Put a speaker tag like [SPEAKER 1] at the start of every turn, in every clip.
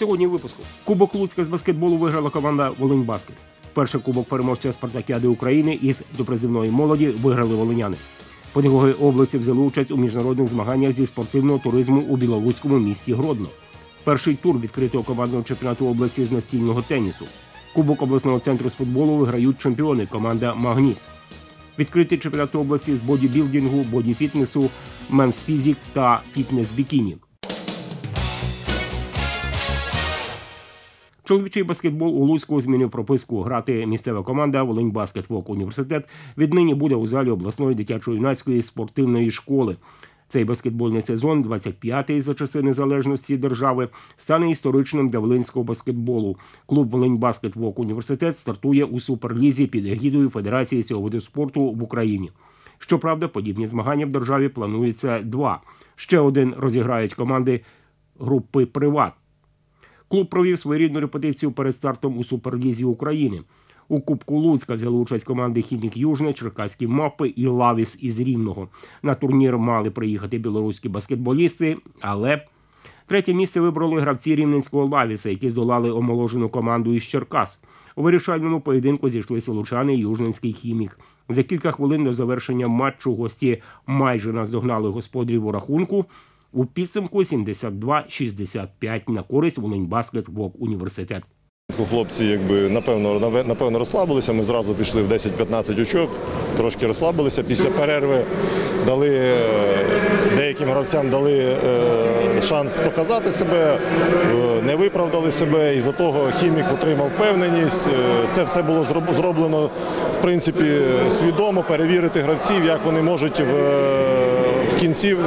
[SPEAKER 1] Сьогодні в випуску. Кубок Луцька з баскетболу виграла команда Волинь Баскет. Перший кубок переможця Спартакіади України із допризивної молоді виграли волиняни. Педагоги області взяли участь у міжнародних змаганнях зі спортивного туризму у білоруському місті Гродно. Перший тур відкритого командного чемпіонату області з настільного тенісу. Кубок обласного центру з футболу виграють чемпіони команда Магніт. Відкритий чемпіонат області з бодібілдингу, бодіфітнесу, менсфізік та фітнес-бікіні. Чоловічий баскетбол у Луцьку змінив прописку грати місцева команда Волинь Баскет Вок Університет. Віднині буде у залі обласної дитячо-юнацької спортивної школи. Цей баскетбольний сезон, 25-й за часи незалежності держави, стане історичним для волинського баскетболу. Клуб Волинь Баскет Вок Університет стартує у суперлізі під егідою Федерації цього виду спорту в Україні. Щоправда, подібні змагання в державі планується два. Ще один розіграють команди групи Приват. Клуб провів своєрідну репетицію перед стартом у Суперлізі України. У Кубку Луцька взяли участь команди Хімік Южне, Черкаські мапи і Лавіс із Рівного. На турнір мали приїхати білоруські баскетболісти, але третє місце вибрали гравці рівненського Лавіса, які здолали омоложену команду із Черкас. У вирішальному поєдинку зійшлися лучани і Южненський хімік. За кілька хвилин до завершення матчу гості майже наздогнали господарів у рахунку. У підсумку 72-65 на користь Волиньбаскет Вок Університет.
[SPEAKER 2] Хлопці, якби напевно, напевно розслабилися. Ми зразу пішли в 10-15 очок, трошки розслабилися. Після перерви дали е, деяким гравцям дали е, шанс показати себе, е, не виправдали себе. І за того хімік отримав впевненість. Це все було зроблено в принципі свідомо перевірити гравців, як вони можуть в кінців,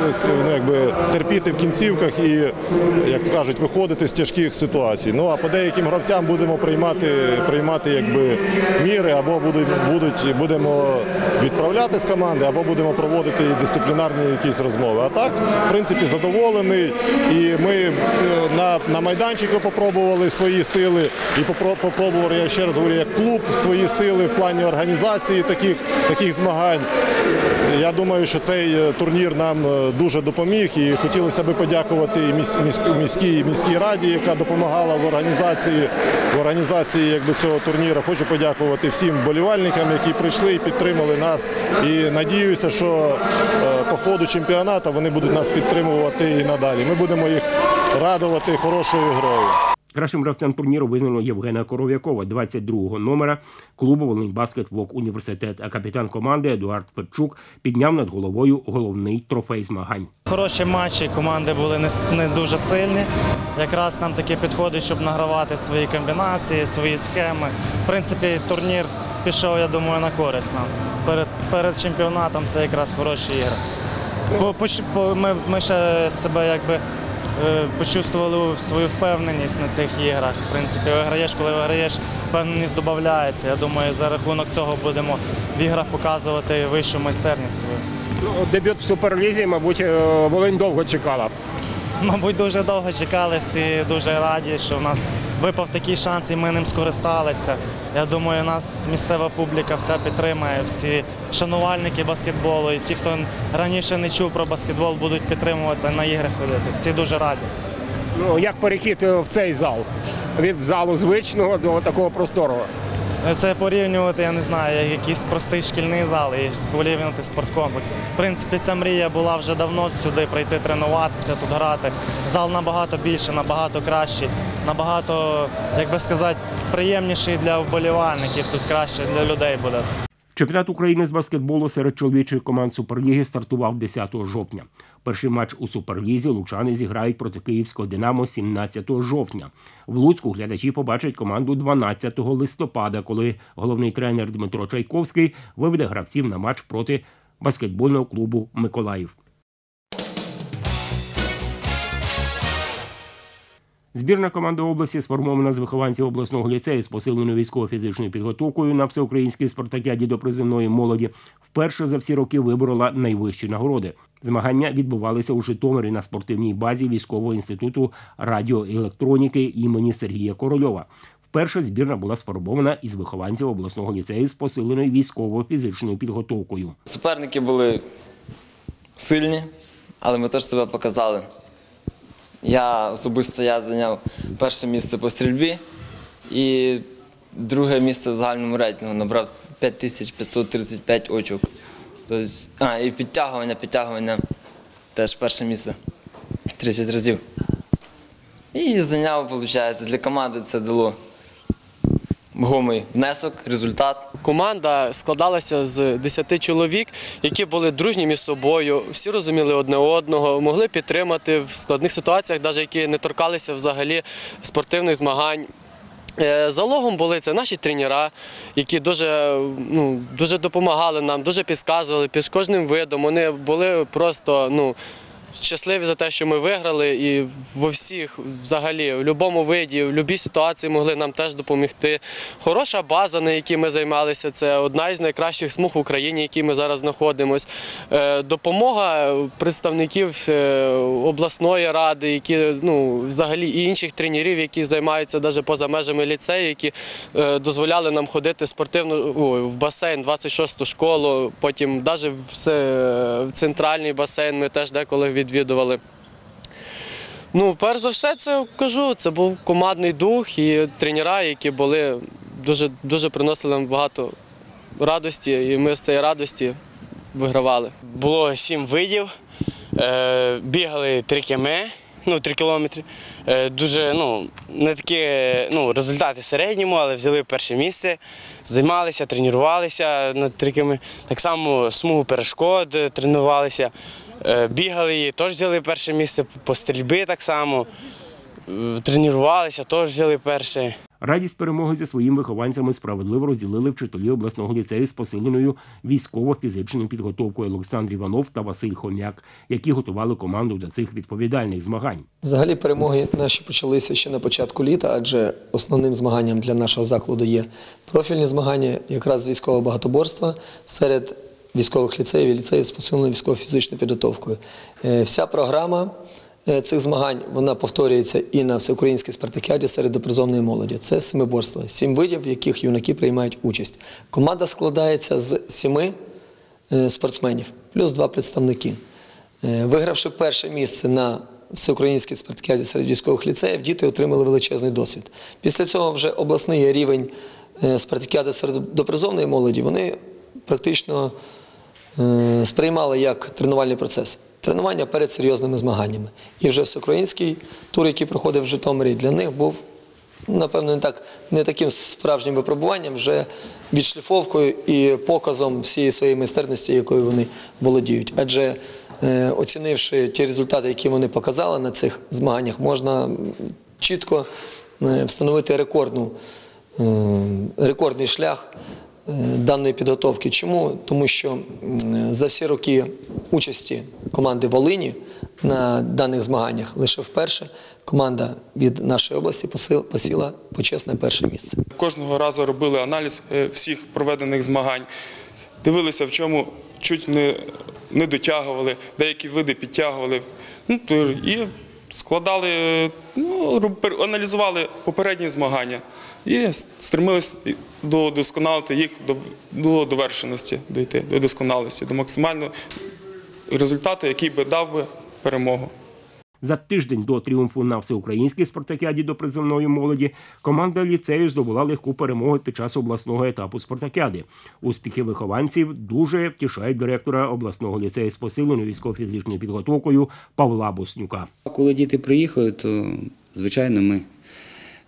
[SPEAKER 2] ну якби терпіти в кінцівках і, як то кажуть, виходити з тяжких ситуацій. Ну а по деяким гравцям будемо приймати, приймати якби міри, або будуть, будуть будемо відправляти з команди, або будемо проводити дисциплінарні якісь розмови. А так, в принципі, задоволений. І ми е, на, на майданчику попробували свої сили і попробували, я ще раз говорю, як клуб свої сили в плані організації таких, таких змагань. Я думаю, що цей е, турнір нам е, дуже допоміг і хотілося б подякувати міській, міській раді, яка допомагала в організації, в організації якби, цього турніру. Хочу подякувати всім вболівальникам, які прийшли і підтримали нас. І надіюся, що е, по ходу чемпіонату вони будуть нас підтримувати і надалі. Ми будемо їх радувати хорошою грою.
[SPEAKER 1] Кращим гравцем турніру визнано Євгена Коров'якова, 22-го номера клубу Волиньбаскет Вок Університет. А капітан команди Едуард Петчук підняв над головою головний трофей змагань.
[SPEAKER 3] Хороші матчі, команди були не, дуже сильні. Якраз нам таке підходить, щоб награвати свої комбінації, свої схеми. В принципі, турнір пішов, я думаю, на користь нам. Перед, перед чемпіонатом це якраз хороші ігри. Бо, ми, ми ще себе якби почувствували свою впевненість на цих іграх. В принципі, виграєш, коли виграєш, впевненість додається. Я думаю, за рахунок цього будемо в іграх показувати вищу майстерність свою.
[SPEAKER 1] Ну, дебют в суперлізі, мабуть, е, Волинь довго чекала.
[SPEAKER 3] Мабуть, дуже довго чекали, всі дуже раді, що в нас випав такий шанс і ми ним скористалися. Я думаю, нас місцева публіка вся підтримує, всі шанувальники баскетболу, і ті, хто раніше не чув про баскетбол, будуть підтримувати на ігри ходити. Всі дуже раді.
[SPEAKER 1] Ну як перехід е, в цей зал від залу звичного до такого просторого.
[SPEAKER 3] Це порівнювати, я не знаю, якийсь простий шкільний зал і порівнювати спорткомплекс. В принципі, ця мрія була вже давно сюди прийти тренуватися, тут грати. Зал набагато більше, набагато кращий, набагато, як би сказати, приємніший для вболівальників. Тут краще для людей буде.
[SPEAKER 1] Чемпіонат України з баскетболу серед чоловічих команд Суперліги стартував 10 жовтня. Перший матч у Суперлізі лучани зіграють проти київського Динамо 17 жовтня. В Луцьку глядачі побачать команду 12 листопада, коли головний тренер Дмитро Чайковський виведе гравців на матч проти баскетбольного клубу Миколаїв. Збірна команда області сформована з вихованців обласного ліцею з посиленою військово-фізичною підготовкою на всеукраїнській спартакіаді до приземної молоді вперше за всі роки виборола найвищі нагороди. Змагання відбувалися у Житомирі на спортивній базі військового інституту радіоелектроніки імені Сергія Корольова. Вперше збірна була сформована із вихованців обласного ліцею з посиленою військово-фізичною підготовкою.
[SPEAKER 4] Суперники були сильні, але ми теж себе показали. Я особисто я зайняв перше місце по стрільбі і друге місце в загальному рейтингу набрав 5535 очок. Тобто, а, і підтягування, підтягування теж перше місце 30 разів. І зайняв, виходить, для команди це дало вагомий внесок, результат.
[SPEAKER 5] Команда складалася з 10 чоловік, які були дружні між собою, всі розуміли одне одного, могли підтримати в складних ситуаціях, навіть які не торкалися взагалі спортивних змагань. Е, Залогом були це наші тренера, які дуже, ну, дуже допомагали нам, дуже підказували під кожним видом. Вони були просто ну, щасливі за те, що ми виграли, і во всіх, взагалі, в будь-якому виді, в будь-якій ситуації могли нам теж допомогти. Хороша база, на якій ми займалися, це одна із найкращих смуг в Україні, в якій ми зараз знаходимося. Допомога представників е, обласної ради, які ну, взагалі і інших тренерів, які займаються навіть поза межами ліцею, які е, дозволяли нам ходити спортивно ой, в басейн, 26-ту школу, потім навіть в, це- центральний басейн ми теж деколи відвідували. Ну, перш за все, це кажу, це був командний дух і тренера, які були дуже, дуже приносили нам багато радості, і ми з цієї радості вигравали.
[SPEAKER 6] Було сім видів, е, бігали 3 км, ну 3 кілометри. Е, дуже ну, не такі ну, результати середньому, але взяли перше місце, займалися, тренувалися над 3 км. Так само смугу перешкод е, тренувалися, бігали і теж взяли перше місце по стрільбі так само. Е, Тренувалися, теж взяли перше.
[SPEAKER 1] Радість перемоги зі своїми вихованцями справедливо розділили вчителі обласного ліцею з посиленою військово-фізичною підготовкою Олександр Іванов та Василь Хомяк, які готували команду до цих відповідальних змагань.
[SPEAKER 7] Взагалі перемоги наші почалися ще на початку літа, адже основним змаганням для нашого закладу є профільні змагання, якраз з військового багатоборства серед військових ліцеїв і ліцеїв з посиленою військово-фізичною підготовкою. Е, Вся програма е, цих змагань вона повторюється і на всеукраїнській спартакіаді серед допризовної молоді. Це семиборство, сім видів, в яких юнаки приймають участь. Команда складається з сіми е, спортсменів, плюс два представники. Вигравши перше місце на всеукраїнській спартакіаді серед військових ліцеїв, діти отримали величезний досвід. Після цього вже обласний рівень спартакіади серед допризовної молоді вони практично сприймали як тренувальний процес. Тренування перед серйозними змаганнями. І вже всеукраїнський тур, який проходив в Житомирі, для них був напевно, не так не таким справжнім випробуванням, вже відшліфовкою і показом всієї своєї майстерності, якою вони володіють. Адже е, оцінивши ті результати, які вони показали на цих змаганнях, можна чітко е, встановити рекордну, е, рекордний шлях е, даної підготовки. Чому? Тому що за всі роки участі команди Волині на даних змаганнях лише вперше команда від нашої області посіла почесне перше місце.
[SPEAKER 8] Кожного разу робили аналіз е, всіх проведених змагань, дивилися, в чому чуть не, не дотягували, деякі види підтягували. Ну, і складали, е, ну, аналізували попередні змагання і стремилися до досконалити їх до, до довершеності, дійти, до досконалості, до максимального результату, який би дав би перемогу.
[SPEAKER 1] За тиждень до тріумфу на всеукраїнській спартакіаді до призовної молоді команда ліцею здобула легку перемогу під час обласного етапу спартакіади. Успіхи вихованців дуже втішають директора обласного ліцею з посиленою військово-фізичною підготовкою Павла Боснюка.
[SPEAKER 9] Коли діти приїхали, то звичайно ми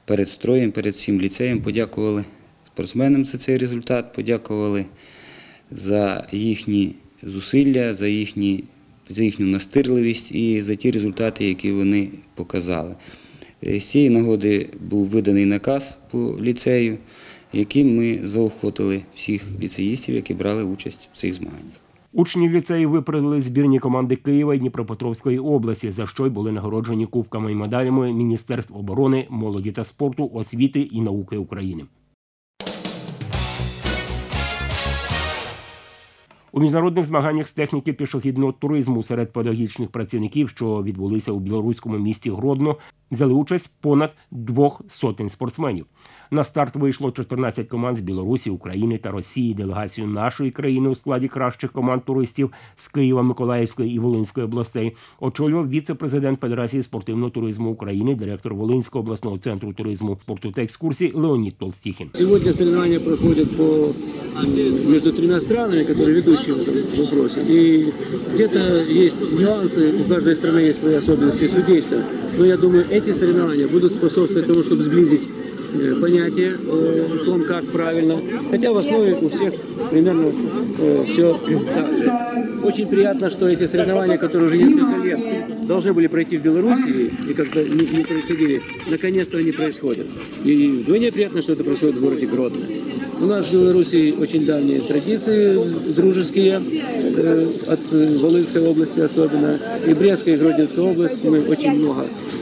[SPEAKER 9] перед строєм, перед всім ліцеєм подякували спортсменам за цей результат, подякували за їхні зусилля, за, їхні, за їхню настирливість і за ті результати, які вони показали. Е, З цієї нагоди був виданий наказ по ліцею, яким ми заохотили всіх ліцеїстів, які брали участь в цих змаганнях.
[SPEAKER 1] Учні ліцею випередили збірні команди Києва і Дніпропетровської області, за що й були нагороджені кубками і медалями Міністерств оборони, молоді та спорту, освіти і науки України. У міжнародних змаганнях з техніки пішохідного туризму серед педагогічних працівників, що відбулися у білоруському місті Гродно, взяли участь понад двох сотень спортсменів. На старт вийшло 14 команд з Білорусі, України та Росії. Делегацію нашої країни у складі кращих команд туристів з Києва, Миколаївської і Волинської областей очолював віце-президент Федерації спортивного туризму України, директор Волинського обласного центру туризму, спорту та екскурсій Леонід Толстіхін.
[SPEAKER 10] Сегодня соревнования проходят по, м, между тремя странами, которые ведущие в этом вопросе. И где-то есть нюансы, у каждой страны есть свои особенности судейства. Но я думаю, эти соревнования будут способствовать тому, чтобы сблизить э, понятие о том, как правильно. Хотя в основе у всех примерно все так же. Очень приятно, что эти соревнования, которые уже несколько лет должны были пройти в Белоруссии и как-то не, не происходили, наконец-то они происходят. И вдвойне приятно, что это происходит в городе Гродно. У нас в Беларуси очень давние традиции дружеские, э, от э, Волынской области особенно, и Брестской, и Гродненской области мы очень много э,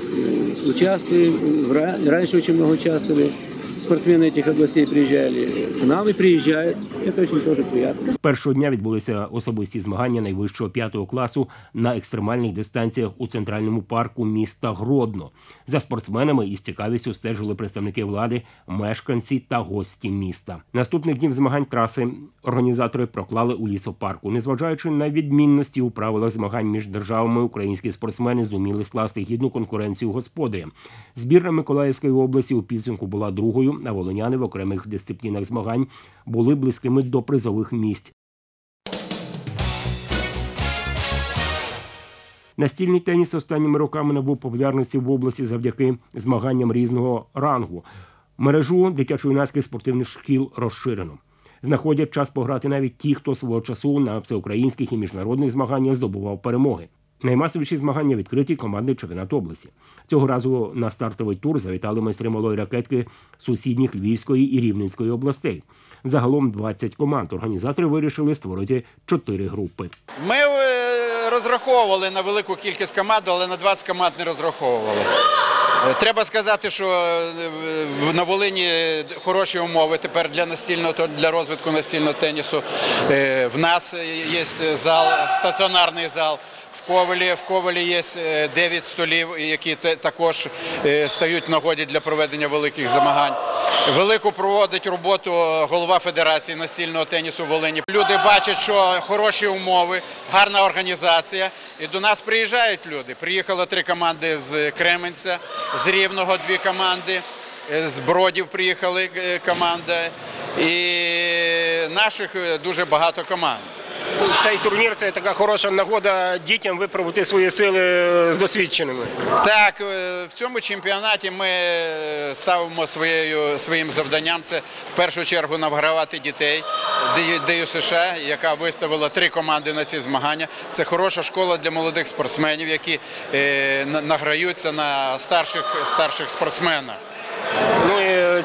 [SPEAKER 10] участвуем, в ра- раньше очень много участвовали Спортсмены этих областей приезжали к нам и приезжают. Это очень тоже приятно.
[SPEAKER 1] З першого дня відбулися особисті змагання найвищого п'ятого класу на екстремальних дистанціях у центральному парку міста Гродно. За спортсменами із цікавістю стежили представники влади, мешканці та гості міста. Наступних днів змагань траси організатори проклали у лісопарку. Незважаючи на відмінності у правилах змагань між державами, українські спортсмени зуміли скласти гідну конкуренцію господарям. Збірна Миколаївської області у підсумку була другою, а волиняни в окремих дисциплінах змагань були близькими до призових місць. Настільний теніс останніми роками набув популярності в області завдяки змаганням різного рангу. Мережу дитячо-юнацьких спортивних шкіл розширено. Знаходять час пограти навіть ті, хто свого часу на всеукраїнських і міжнародних змаганнях здобував перемоги. Наймасовіші змагання відкриті команди чемпіонату області. Цього разу на стартовий тур завітали майстри малої ракетки сусідніх Львівської і Рівненської областей. Загалом 20 команд. Організатори вирішили створити чотири групи.
[SPEAKER 11] Ми е, розраховували на велику кількість команд, але на 20 команд не розраховували. Е, Треба сказати, що е, на Волині хороші умови тепер для настільного для розвитку настільного тенісу. Е, В нас є зал, стаціонарний зал. В Ковелі, в Ковелі є 9 столів, які також стають нагоді для проведення великих змагань. Велику проводить роботу голова Федерації настільного тенісу в Волині. Люди бачать, що хороші умови, гарна організація. І до нас приїжджають люди. Приїхало три команди з Кременця, з Рівного дві команди, е, з Бродів приїхали е, команда. І наших е, дуже багато команд.
[SPEAKER 1] Цей турнір це така хороша нагода дітям випробувати свої сили з досвідченими.
[SPEAKER 11] Так, е, в цьому чемпіонаті ми е, ставимо своєю, своїм завданням це в першу чергу награвати дітей. ДЮ США, яка виставила три команди на ці змагання. Це хороша школа для молодих спортсменів, які е, на- награються на старших, старших спортсменах.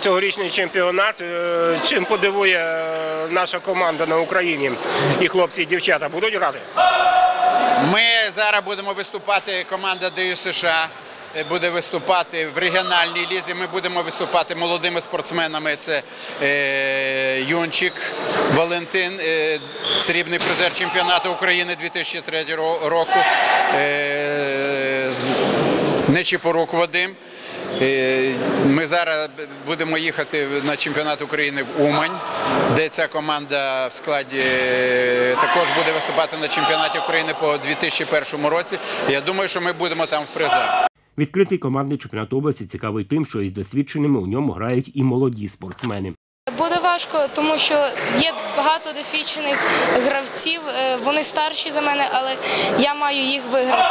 [SPEAKER 1] Цьогорічний чемпіонат. е, Чим подивує е, наша команда на Україні? І хлопці, і дівчата будуть грати?
[SPEAKER 11] Ми зараз будемо виступати, команда ДЮ США е, буде виступати в регіональній лізі. Ми будемо виступати молодими спортсменами. Це е, Юнчик Валентин, е, срібний призер чемпіонату України 2003 ро- року. Е, Нечіпорук Вадим. Е, Ми зараз будемо їхати на чемпіонат України в Умань, де ця команда в складі е, також буде виступати на чемпіонаті України по 2001 році. Я думаю, що ми будемо там в призах.
[SPEAKER 1] Відкритий командний чемпіонат області цікавий тим, що із досвідченими у ньому грають і молоді спортсмени.
[SPEAKER 12] Буде важко, тому що є багато досвідчених гравців. е, Вони старші за мене, але я маю їх виграти.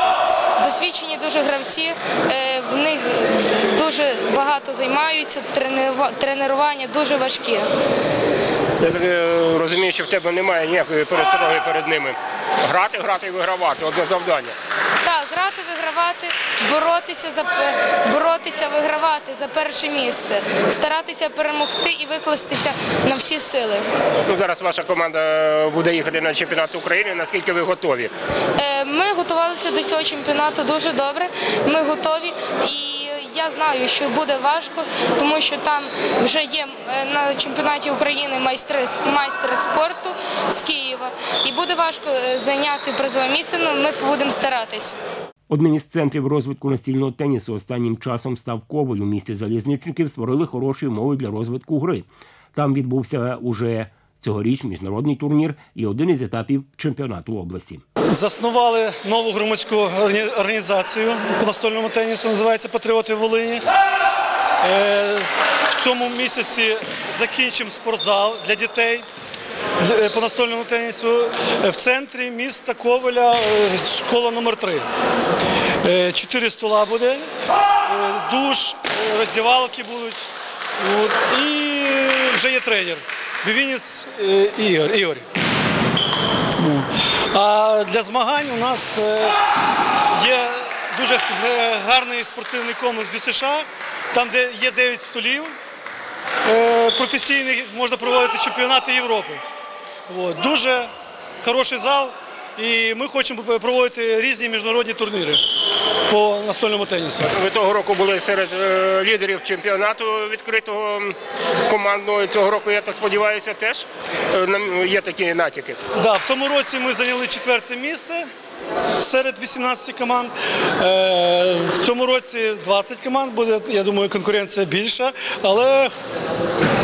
[SPEAKER 12] Досвідчені дуже гравці, е, в них дуже багато займаються, тренування дуже важкі.
[SPEAKER 1] Я е, розумію, що в тебе немає ніякої перестороги перед ними. Грати, грати і вигравати одне завдання.
[SPEAKER 12] Грати, вигравати, боротися за боротися, вигравати за перше місце, старатися перемогти і викластися на всі сили.
[SPEAKER 1] Ну зараз ваша команда буде їхати на чемпіонат України. Наскільки ви готові?
[SPEAKER 12] Е, Ми готувалися до цього чемпіонату дуже добре. Ми готові. І я знаю, що буде важко, тому що там вже є е, на чемпіонаті України майстри майстер спорту з Києва, і буде важко е, зайняти призове місце. Ну ми будемо старатись.
[SPEAKER 1] Одним із центрів розвитку настільного тенісу останнім часом став Коваль у місті залізничників. Створили хороші умови для розвитку гри. Там відбувся уже цьогоріч міжнародний турнір і один із етапів чемпіонату області.
[SPEAKER 13] Заснували нову громадську організацію по настольному тенісу, називається Патріоти Волині. Е, В цьому місяці закінчимо спортзал для дітей по настольному тенісу Е, в центрі міста Ковеля, е, школа номер 3 Чотири стола буде, е, душ, е, роздівалки будуть. І вже є тренер. Бівініс е, Ігор. Ігор. А для змагань у нас е, є дуже е, гарний спортивний комплекс ДЮСШ, там, де є 9 столів е, професійних, можна проводити чемпіонати Європи. От. Дуже хороший зал, і ми хочемо проводити різні міжнародні турніри по настольному тенісу.
[SPEAKER 1] Ви того року були серед е, лідерів чемпіонату відкритого командного. Цього року, я так сподіваюся, теж е, є такі натяки.
[SPEAKER 13] Да, в тому році ми зайняли четверте місце серед 18 команд. Е, в цьому році 20 команд буде, я думаю, конкуренція більша, але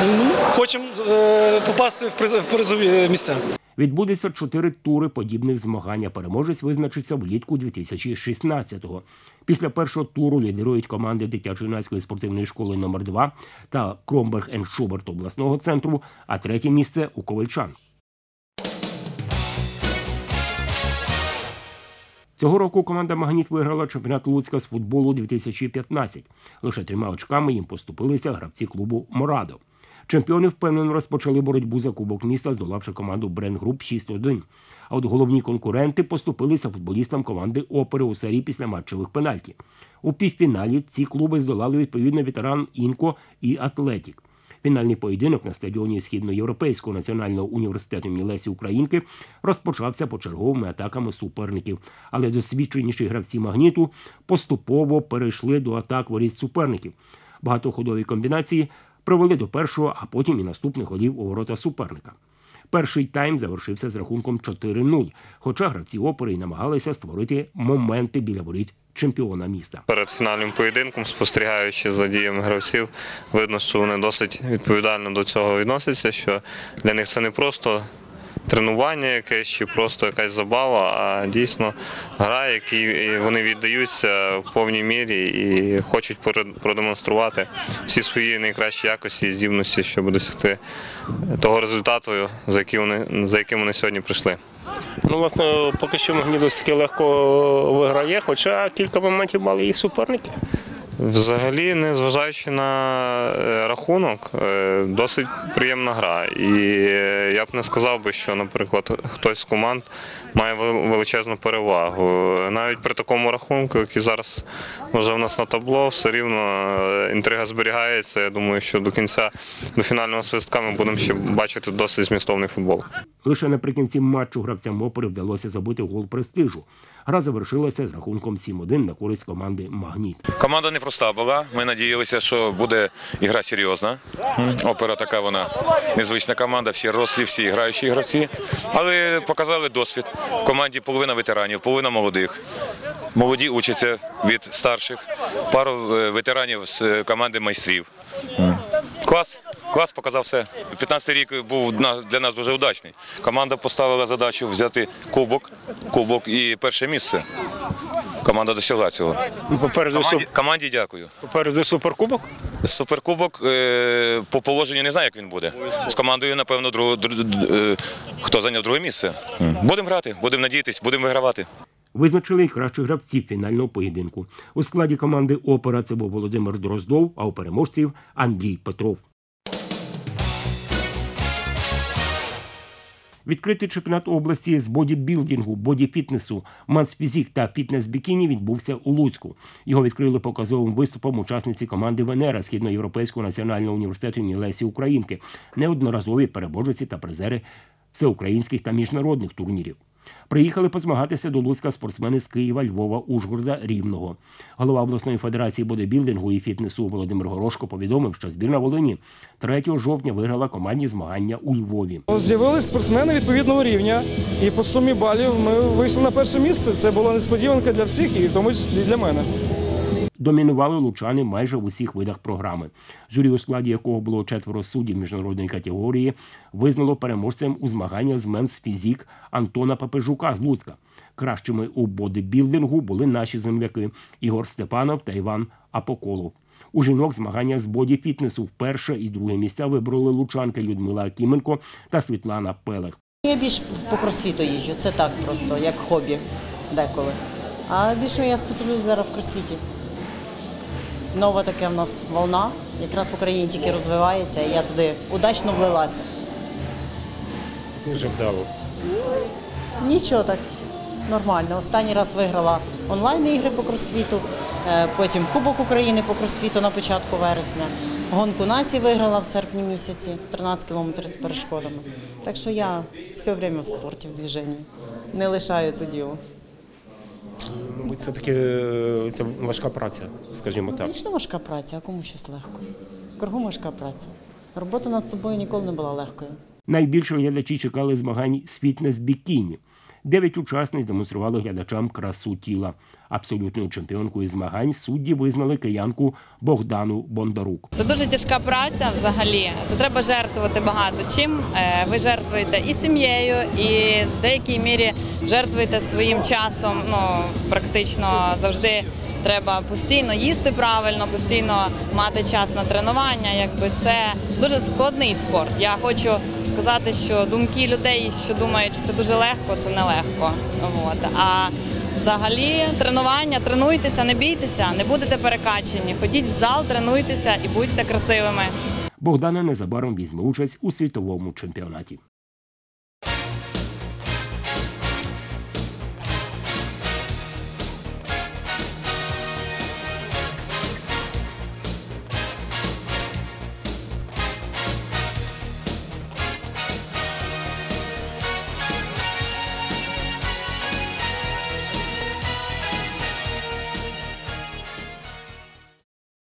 [SPEAKER 13] ну, хочемо е, попасти в призові місця.
[SPEAKER 1] Відбудеться чотири тури подібних змагань. Переможець визначиться влітку 2016-го. Після першого туру лідирують команди дитячо-юнацької спортивної школи номер 2 та Кромберг енд Шуберт обласного центру, а третє місце у ковальчан. Цього року команда Магніт виграла чемпіонат Луцька з футболу 2015. Лише трьома очками їм поступилися гравці клубу Морадо. Чемпіони впевнено розпочали боротьбу за кубок міста, здолавши команду Брен Груп 6-1. А от головні конкуренти поступилися футболістам команди Опери у серії післяматчевих пенальті. У півфіналі ці клуби здолали відповідно ветеран Інко і Атлетік. Фінальний поєдинок на стадіоні Східноєвропейського національного університету імені Лесі Українки розпочався почерговими атаками суперників, але досвідченіші гравці магніту поступово перейшли до атак воріт суперників. Багатоходові комбінації привели до першого, а потім і наступних голів у ворота суперника. Перший тайм завершився з рахунком 4-0, хоча гравці опери й намагалися створити моменти біля воріт чемпіона міста.
[SPEAKER 14] Перед фінальним поєдинком, спостерігаючи за діями гравців, видно, що вони досить відповідально до цього відносяться, що для них це не просто тренування якесь чи просто якась забава, а дійсно гра, якій вони віддаються в повній мірі і хочуть продемонструвати всі свої найкращі якості і здібності, щоб досягти того результату, за яким вони, за яким вони сьогодні прийшли.
[SPEAKER 1] Ну, власне, поки що Магніт досить легко виграє, хоча кілька моментів мали їх суперники.
[SPEAKER 14] Взагалі, незважаючи на е, рахунок, е, досить приємна гра. І е, я б не сказав що, наприклад, хтось з команд має величезну перевагу. Навіть при такому рахунку, який зараз вже в нас на табло, все рівно інтрига зберігається. Я думаю, що до кінця, до фінального свистка ми будемо ще бачити досить змістовний футбол.
[SPEAKER 1] Лише наприкінці матчу гравцям опери вдалося забити гол престижу. Гра завершилася з рахунком 7-1 на користь команди Магніт.
[SPEAKER 15] Команда непроста була. Ми надіялися, що буде ігра серйозна. Опера така вона незвична команда, всі рослі, всі граючі гравці. Але показали досвід. В команді половина ветеранів, половина молодих. Молоді учаться від старших, пару е, ветеранів з е, команди майстрів. Клас, клас показав все. 15-й рік був для нас дуже удачний. Команда поставила задачу взяти кубок, кубок і перше місце. Команда досягла цього.
[SPEAKER 1] Попереду,
[SPEAKER 15] Команді, команді дякую.
[SPEAKER 1] попереду суперкубок.
[SPEAKER 15] Суперкубок е, по положенню не знаю, як він буде. З командою, напевно, друг, друг- друг- е, хто зайняв друге місце. Будемо грати, будемо надіятись, будемо вигравати.
[SPEAKER 1] Визначили кращих гравців фінального поєдинку. У складі команди Опера це був Володимир Дроздов, а у переможців Андрій Петров. Відкритий чемпіонат області з бодібілдингу, бодіфітнесу, мансфізік та фітнес-бікіні відбувся у Луцьку. Його відкрили показовим виступом учасниці команди Венера Східноєвропейського національного університету імені Лесі Українки, неодноразові переможці та призери всеукраїнських та міжнародних турнірів. Приїхали позмагатися до Луцька спортсмени з Києва, Львова, Ужгорода, Рівного. Голова обласної федерації бодибілдингу і фітнесу Володимир Горошко повідомив, що збірна Волині 3 жовтня виграла командні змагання у Львові.
[SPEAKER 16] З'явилися спортсмени відповідного рівня, і по сумі балів ми вийшли на перше місце. Це була несподіванка для всіх, і в тому числі для мене.
[SPEAKER 1] Домінували лучани майже в усіх видах програми. Журі, у складі якого було четверо суддів міжнародної категорії, визнало переможцем у змаганнях з менс фізік Антона Папежука з Луцька. Кращими у бодибілдингу були наші земляки Ігор Степанов та Іван Апоколов. У жінок змагання з боді-фітнесу вперше і друге місця вибрали лучанки Людмила Акіменко та Світлана Пелех.
[SPEAKER 17] Я більш по кросфіту їжджу, це так просто, як хобі деколи. А більше я спеціалізуюсь зараз в кросфіті. Нова таке в нас волна, якраз в Україні тільки розвивається, і я туди удачно влилася.
[SPEAKER 1] Дуже вдало.
[SPEAKER 17] Нічого так, нормально. Останній раз виграла онлайн-ігри по кросфіту, е, потім Кубок України по кросфіту на початку вересня. Гонку націй виграла в серпні місяці, 13 кілометрів з перешкодами. Так що я все время в спорті, в движенні. Не лишаю це діло.
[SPEAKER 1] Мабуть, це таки це важка праця, скажімо так.
[SPEAKER 17] Звісно, важка праця, а кому щось легко. Кругом важка праця. Робота над собою ніколи не була легкою.
[SPEAKER 1] Найбільше глядачі чекали змагань з фітнес-бікіні. Дев'ять учасниць демонстрували глядачам красу тіла. Абсолютною чемпіонкою змагань судді визнали киянку Богдану Бондарук.
[SPEAKER 18] Це дуже тяжка праця взагалі. Це треба жертвувати багато чим. Е, Ви жертвуєте і сім'єю, і в деякій мірі жертвуєте своїм часом. Ну практично завжди треба постійно їсти правильно, постійно мати час на тренування. Якби це дуже складний спорт. Я хочу сказати, що думки людей, що думають, що це дуже легко, це нелегко. От. А Взагалі, тренування, тренуйтеся, не бійтеся, не будете перекачені. Ходіть в зал, тренуйтеся і будьте красивими.
[SPEAKER 1] Богдана незабаром візьме участь у світовому чемпіонаті.